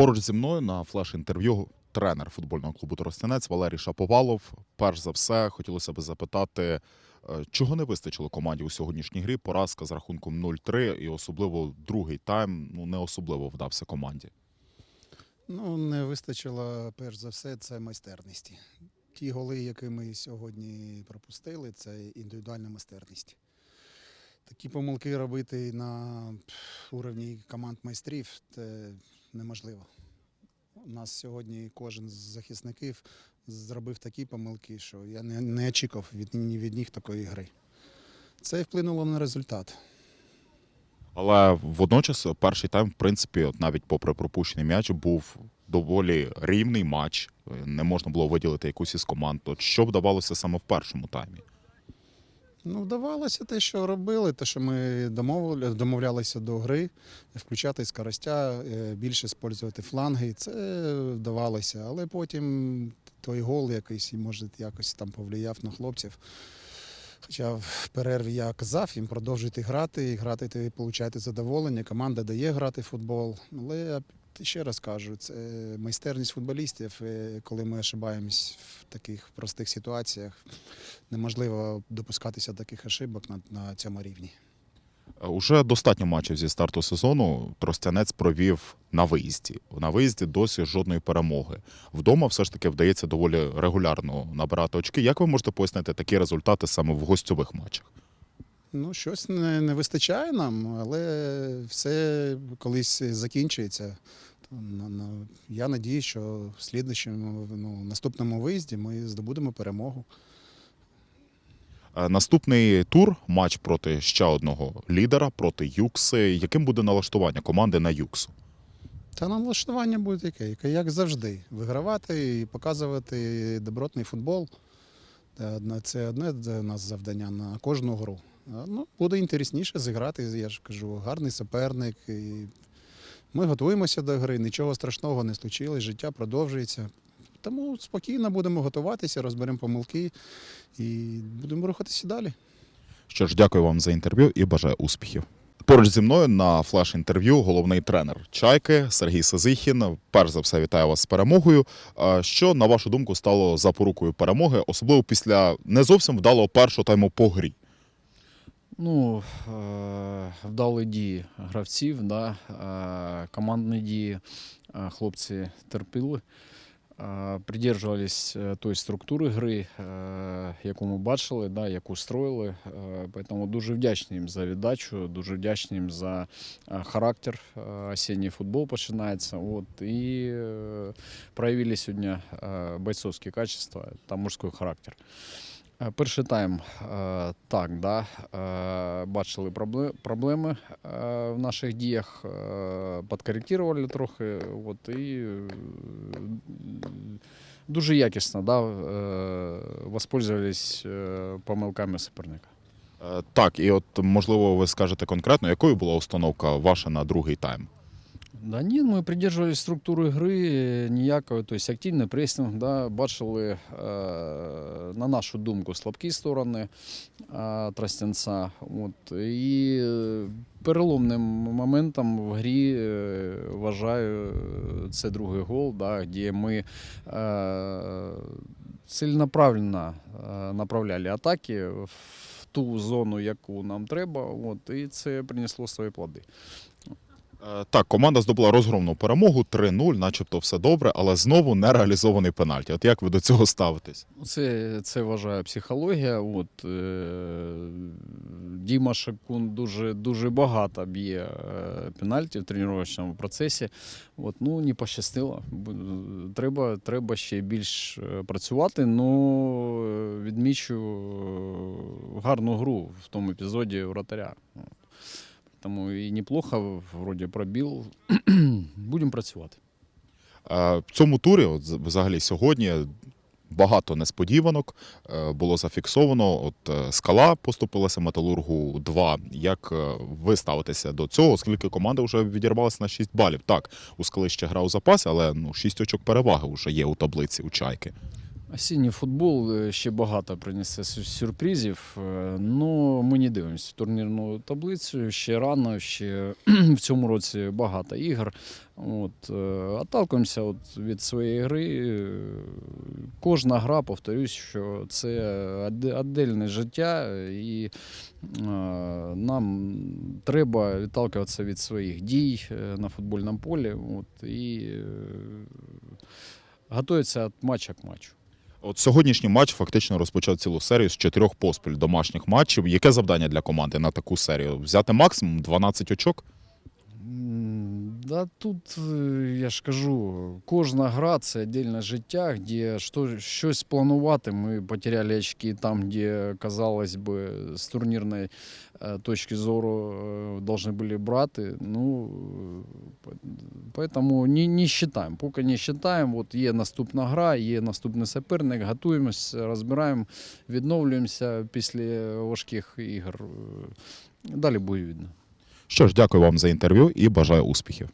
Поруч зі мною на флеш-інтерв'ю тренер футбольного клубу Тростянець Валерій Шаповалов. Перш за все, хотілося б запитати, е, чого не вистачило команді у сьогоднішній грі. Поразка з рахунком 0-3 і особливо другий тайм ну не особливо вдався команді. Ну, не вистачило, перш за все, це майстерності. Ті голи, які ми сьогодні пропустили, це індивідуальна майстерність. Такі помилки робити на уровні команд майстрів це неможливо. У нас сьогодні кожен з захисників зробив такі помилки, що я не, не очікував від, ні від них такої гри. Це вплинуло на результат. Але водночас перший тайм, в принципі, от навіть попри пропущений м'яч, був доволі рівний матч. Е, Не можна було виділити якусь із команд. От що вдавалося саме в першому таймі? Ну, вдавалося те, що робили, те, що ми домовля- домовлялися до гри, включати скоростя, е, більше спользувати фланги. Це вдавалося. Але потім той гол якийсь, може, якось там повлияв на хлопців. Хоча в перерві я казав їм продовжуйте грати, грати ти получаєте задоволення. Команда дає грати в футбол. Але ще раз кажу, це майстерність футболістів, е, коли ми ошибаємось в таких простих ситуаціях неможливо допускатися таких ошибок на, на цьому рівні. Е, Уже достатньо матчів зі старту сезону Тростянець провів на виїзді. На виїзді досі жодної перемоги. Вдома все ж таки вдається доволі регулярно набирати очки. Як ви можете пояснити такі результати саме в гостьових матчах? Ну, щось не, не вистачає нам, але все колись закінчується. То на- на- Я надію, що в слідчому, ну, наступному виїзді ми здобудемо перемогу. Е, Наступний тур матч проти ще одного лідера проти Юкси. Яким буде налаштування команди на Юксу? Та налаштування буде яке, яке, як завжди. Вигравати і показувати добротний футбол. Це одне з нас завдання на кожну гру. Ну, буде інтересніше зіграти, я ж кажу, гарний суперник. І ми готуємося до гри, нічого страшного не случилось, життя продовжується. Тому спокійно будемо готуватися, розберемо помилки і будемо рухатися далі. Що ж, дякую вам за інтерв'ю і бажаю успіхів. Поруч зі мною на флеш-інтерв'ю головний тренер Чайки Сергій Сазихін. Перш за все, вітаю вас з перемогою. Що, на вашу думку, стало запорукою перемоги, особливо після не зовсім вдалого першого тайму по грі? Ну, е, вдали дії гравців, да, е, командні дії е, хлопці терпіли, придержувались тої структури гри, яку ми бачили, да, яку строїли. Тому дуже вдячні їм за віддачу, дуже вдячні їм за характер. Осінній футбол починається. От, і проявили сьогодні бойцовські качества та мужський характер. Е, Перший тайм е, так, да, е, бачили проблеми в наших діях, підкоректували трохи. От, і дуже якісно да, воспользовались помилками суперника. Так, і от можливо, ви скажете конкретно, якою була установка ваша на другий тайм? Да ні, ми придержувалися структури гри ніякої, тобто активний пресинг, да, бачили, е, на нашу думку, слабкі сторони е, Тростянця. От, і переломним моментом в грі вважаю це другий гол, да, де ми ціленаправленно е, направляли атаки в ту зону, яку нам треба, от, і це принесло свої плоди. Е, Так, команда здобула розгромну перемогу 3-0, начебто все добре, але знову не реалізований пенальті. От як ви до цього ставитесь? Це, це вважаю психологія. От, е, Діма Шепкун дуже, дуже багато б'є е, пенальті в тренувальному процесі. От, ну, не пощастило. Треба, треба ще більш е, працювати. Ну, відмічу гарну гру в тому епізоді вратаря. Тому і неплохо, вроді пробіл. Будемо працювати. В цьому турі, от взагалі сьогодні, багато несподіванок е, було зафіксовано. От е, скала поступилася металургу 2. Як е, ви ставитеся до цього, оскільки команда вже відірвалася на 6 балів? Так, у скали ще гра у запасі, але ну 6 очок переваги вже є у таблиці у чайки. Осінній футбол е, ще багато принесе сюрпризів, але ми не дивимося турнірну таблицю. Ще рано, ще в цьому році багато ігор. От, е, отталкуємося от від своєї гри. Е, Кожна гра, повторюсь, що це віддільне життя, і е, нам треба відталкуватися від своїх дій е, на футбольному полі. От, і е, готуватися від матча к матчу. От сьогоднішній матч фактично розпочав цілу серію з чотирьох поспіль домашніх матчів. Яке завдання для команди на таку серію? Взяти максимум 12 очок? Да тут, е, я ж кажу, кожна гра це віддільне життя, де щось планувати. Ми потеряли очки там, де, казалось би, з турнірної е, точки зору е, должны були брати. Ну, е, поэтому не, не считаем. Поки не считаем. От є наступна гра, є наступний суперник, готуємося, розбираємо, відновлюємося після важких ігор. Е, Далі буде видно. Що ж, дякую вам за інтерв'ю і бажаю успіхів.